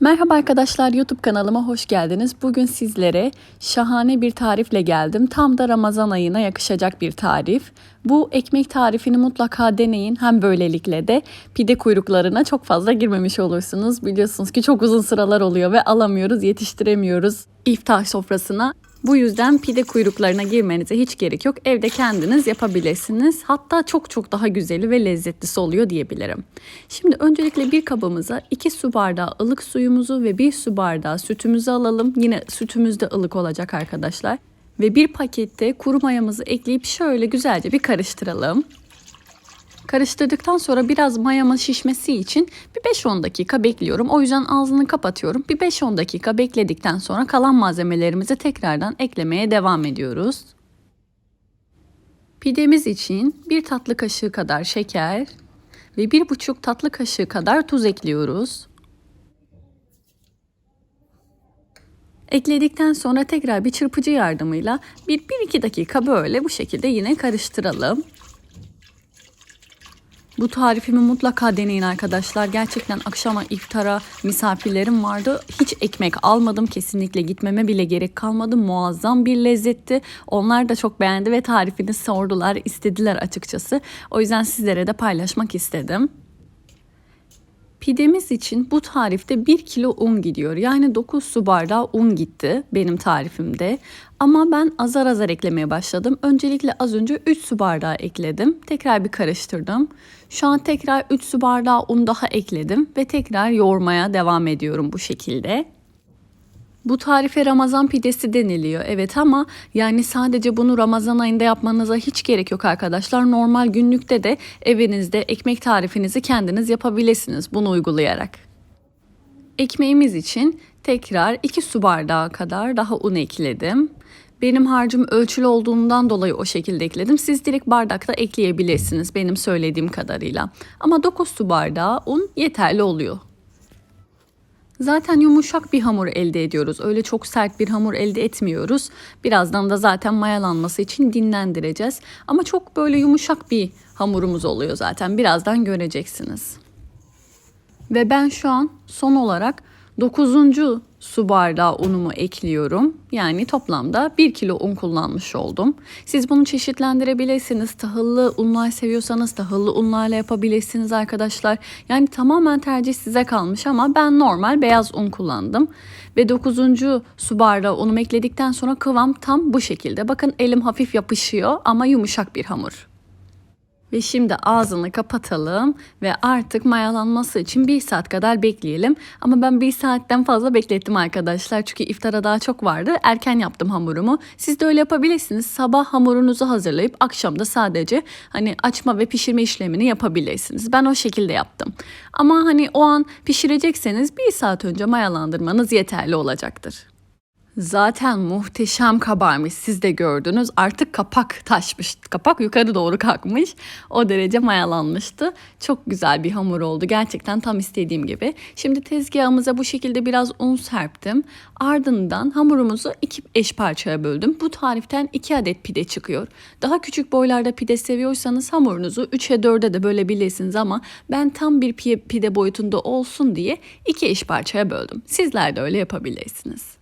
Merhaba arkadaşlar YouTube kanalıma hoş geldiniz. Bugün sizlere şahane bir tarifle geldim. Tam da Ramazan ayına yakışacak bir tarif. Bu ekmek tarifini mutlaka deneyin. Hem böylelikle de pide kuyruklarına çok fazla girmemiş olursunuz. Biliyorsunuz ki çok uzun sıralar oluyor ve alamıyoruz, yetiştiremiyoruz iftar sofrasına. Bu yüzden pide kuyruklarına girmenize hiç gerek yok. Evde kendiniz yapabilirsiniz. Hatta çok çok daha güzeli ve lezzetlisi oluyor diyebilirim. Şimdi öncelikle bir kabımıza 2 su bardağı ılık suyumuzu ve 1 su bardağı sütümüzü alalım. Yine sütümüz de ılık olacak arkadaşlar. Ve bir pakette kuru mayamızı ekleyip şöyle güzelce bir karıştıralım. Karıştırdıktan sonra biraz mayamın şişmesi için bir 5-10 dakika bekliyorum. O yüzden ağzını kapatıyorum. Bir 5-10 dakika bekledikten sonra kalan malzemelerimizi tekrardan eklemeye devam ediyoruz. Pidemiz için bir tatlı kaşığı kadar şeker ve bir buçuk tatlı kaşığı kadar tuz ekliyoruz. Ekledikten sonra tekrar bir çırpıcı yardımıyla bir 1-2 dakika böyle bu şekilde yine karıştıralım. Bu tarifimi mutlaka deneyin arkadaşlar. Gerçekten akşama iftara misafirlerim vardı. Hiç ekmek almadım. Kesinlikle gitmeme bile gerek kalmadı. Muazzam bir lezzetti. Onlar da çok beğendi ve tarifini sordular, istediler açıkçası. O yüzden sizlere de paylaşmak istedim. Pidemiz için bu tarifte 1 kilo un gidiyor. Yani 9 su bardağı un gitti benim tarifimde. Ama ben azar azar eklemeye başladım. Öncelikle az önce 3 su bardağı ekledim. Tekrar bir karıştırdım. Şu an tekrar 3 su bardağı un daha ekledim ve tekrar yoğurmaya devam ediyorum bu şekilde. Bu tarife Ramazan pidesi deniliyor. Evet ama yani sadece bunu Ramazan ayında yapmanıza hiç gerek yok arkadaşlar. Normal günlükte de evinizde ekmek tarifinizi kendiniz yapabilirsiniz bunu uygulayarak. Ekmeğimiz için tekrar 2 su bardağı kadar daha un ekledim. Benim harcım ölçülü olduğundan dolayı o şekilde ekledim. Siz direkt bardakta ekleyebilirsiniz benim söylediğim kadarıyla. Ama 9 su bardağı un yeterli oluyor. Zaten yumuşak bir hamur elde ediyoruz. Öyle çok sert bir hamur elde etmiyoruz. Birazdan da zaten mayalanması için dinlendireceğiz. Ama çok böyle yumuşak bir hamurumuz oluyor zaten. Birazdan göreceksiniz. Ve ben şu an son olarak 9 su bardağı unumu ekliyorum. Yani toplamda 1 kilo un kullanmış oldum. Siz bunu çeşitlendirebilirsiniz. Tahıllı unlar seviyorsanız tahıllı unlarla yapabilirsiniz arkadaşlar. Yani tamamen tercih size kalmış ama ben normal beyaz un kullandım. Ve 9. su bardağı unumu ekledikten sonra kıvam tam bu şekilde. Bakın elim hafif yapışıyor ama yumuşak bir hamur. Ve şimdi ağzını kapatalım ve artık mayalanması için bir saat kadar bekleyelim. Ama ben bir saatten fazla beklettim arkadaşlar. Çünkü iftara daha çok vardı. Erken yaptım hamurumu. Siz de öyle yapabilirsiniz. Sabah hamurunuzu hazırlayıp akşamda sadece hani açma ve pişirme işlemini yapabilirsiniz. Ben o şekilde yaptım. Ama hani o an pişirecekseniz bir saat önce mayalandırmanız yeterli olacaktır. Zaten muhteşem kabarmış. Siz de gördünüz. Artık kapak taşmış. Kapak yukarı doğru kalkmış. O derece mayalanmıştı. Çok güzel bir hamur oldu. Gerçekten tam istediğim gibi. Şimdi tezgahımıza bu şekilde biraz un serptim. Ardından hamurumuzu iki eş parçaya böldüm. Bu tariften iki adet pide çıkıyor. Daha küçük boylarda pide seviyorsanız hamurunuzu 3'e 4'e de bölebilirsiniz ama ben tam bir pide boyutunda olsun diye iki eş parçaya böldüm. Sizler de öyle yapabilirsiniz.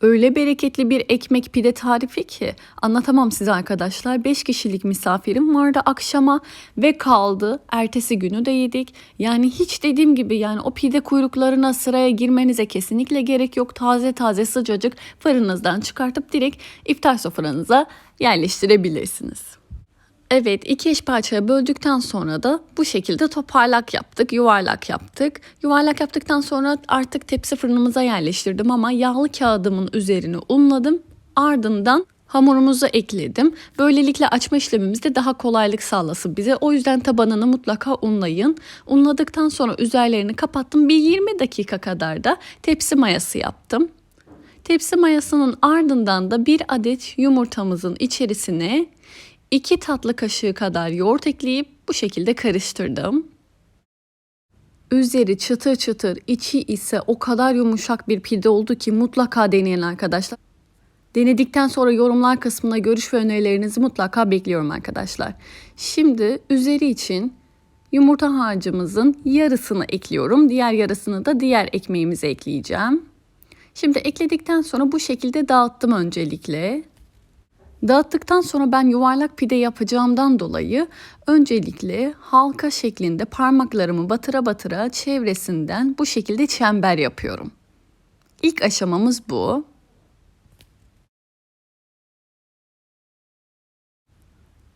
Öyle bereketli bir ekmek pide tarifi ki anlatamam size arkadaşlar. 5 kişilik misafirim vardı akşama ve kaldı. Ertesi günü de yedik. Yani hiç dediğim gibi yani o pide kuyruklarına sıraya girmenize kesinlikle gerek yok. Taze taze sıcacık fırınızdan çıkartıp direkt iftar sofranıza yerleştirebilirsiniz. Evet iki eş parçaya böldükten sonra da bu şekilde toparlak yaptık, yuvarlak yaptık. Yuvarlak yaptıktan sonra artık tepsi fırınımıza yerleştirdim ama yağlı kağıdımın üzerini unladım. Ardından hamurumuzu ekledim. Böylelikle açma işlemimizde daha kolaylık sağlasın bize. O yüzden tabanını mutlaka unlayın. Unladıktan sonra üzerlerini kapattım. Bir 20 dakika kadar da tepsi mayası yaptım. Tepsi mayasının ardından da bir adet yumurtamızın içerisine 2 tatlı kaşığı kadar yoğurt ekleyip bu şekilde karıştırdım. Üzeri çıtır çıtır, içi ise o kadar yumuşak bir pide oldu ki mutlaka deneyin arkadaşlar. Denedikten sonra yorumlar kısmına görüş ve önerilerinizi mutlaka bekliyorum arkadaşlar. Şimdi üzeri için Yumurta harcımızın yarısını ekliyorum. Diğer yarısını da diğer ekmeğimize ekleyeceğim. Şimdi ekledikten sonra bu şekilde dağıttım öncelikle. Dağıttıktan sonra ben yuvarlak pide yapacağımdan dolayı öncelikle halka şeklinde parmaklarımı batıra batıra çevresinden bu şekilde çember yapıyorum. İlk aşamamız bu.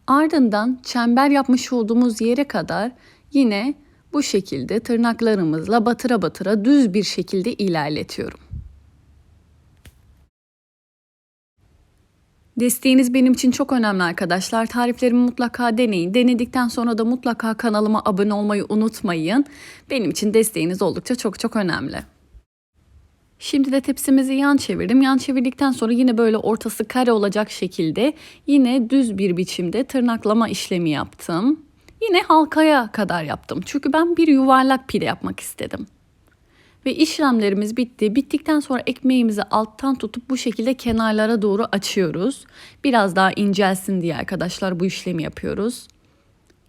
Ardından çember yapmış olduğumuz yere kadar yine bu şekilde tırnaklarımızla batıra batıra düz bir şekilde ilerletiyorum. Desteğiniz benim için çok önemli arkadaşlar. Tariflerimi mutlaka deneyin. Denedikten sonra da mutlaka kanalıma abone olmayı unutmayın. Benim için desteğiniz oldukça çok çok önemli. Şimdi de tepsimizi yan çevirdim. Yan çevirdikten sonra yine böyle ortası kare olacak şekilde yine düz bir biçimde tırnaklama işlemi yaptım. Yine halkaya kadar yaptım. Çünkü ben bir yuvarlak pide yapmak istedim. Ve işlemlerimiz bitti. Bittikten sonra ekmeğimizi alttan tutup bu şekilde kenarlara doğru açıyoruz. Biraz daha incelsin diye arkadaşlar bu işlemi yapıyoruz.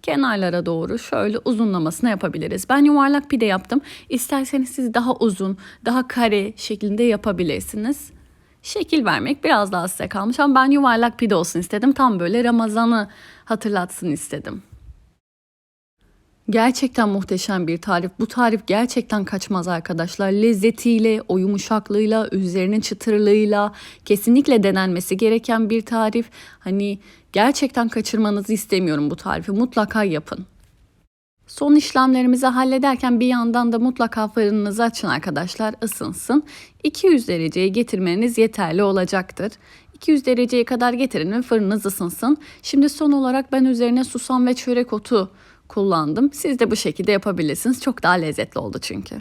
Kenarlara doğru şöyle uzunlamasına yapabiliriz. Ben yuvarlak pide yaptım. İsterseniz siz daha uzun, daha kare şeklinde yapabilirsiniz. Şekil vermek biraz daha size kalmış ama ben yuvarlak pide olsun istedim. Tam böyle Ramazan'ı hatırlatsın istedim. Gerçekten muhteşem bir tarif. Bu tarif gerçekten kaçmaz arkadaşlar. Lezzetiyle, o yumuşaklığıyla, üzerinin çıtırlığıyla kesinlikle denenmesi gereken bir tarif. Hani gerçekten kaçırmanızı istemiyorum bu tarifi. Mutlaka yapın. Son işlemlerimizi hallederken bir yandan da mutlaka fırınınızı açın arkadaşlar ısınsın. 200 dereceye getirmeniz yeterli olacaktır. 200 dereceye kadar getirin ve fırınınız ısınsın. Şimdi son olarak ben üzerine susam ve çörek otu kullandım. Siz de bu şekilde yapabilirsiniz. Çok daha lezzetli oldu çünkü.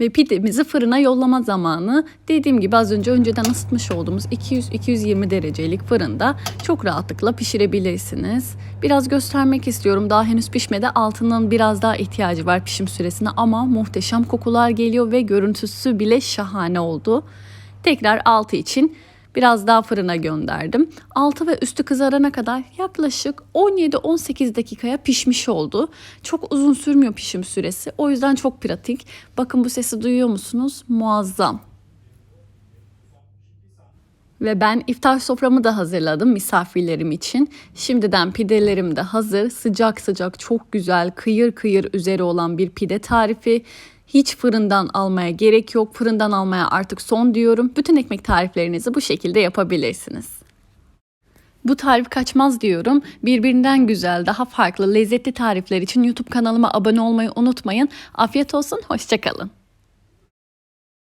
Ve pidemizi fırına yollama zamanı dediğim gibi az önce önceden ısıtmış olduğumuz 200-220 derecelik fırında çok rahatlıkla pişirebilirsiniz. Biraz göstermek istiyorum. Daha henüz pişmedi. Altının biraz daha ihtiyacı var pişim süresine ama muhteşem kokular geliyor ve görüntüsü bile şahane oldu. Tekrar altı için Biraz daha fırına gönderdim. Altı ve üstü kızarana kadar yaklaşık 17-18 dakikaya pişmiş oldu. Çok uzun sürmüyor pişim süresi. O yüzden çok pratik. Bakın bu sesi duyuyor musunuz? Muazzam. Ve ben iftar soframı da hazırladım misafirlerim için. Şimdiden pidelerim de hazır. Sıcak sıcak çok güzel kıyır kıyır üzeri olan bir pide tarifi. Hiç fırından almaya gerek yok. Fırından almaya artık son diyorum. Bütün ekmek tariflerinizi bu şekilde yapabilirsiniz. Bu tarif kaçmaz diyorum. Birbirinden güzel, daha farklı, lezzetli tarifler için YouTube kanalıma abone olmayı unutmayın. Afiyet olsun, hoşçakalın.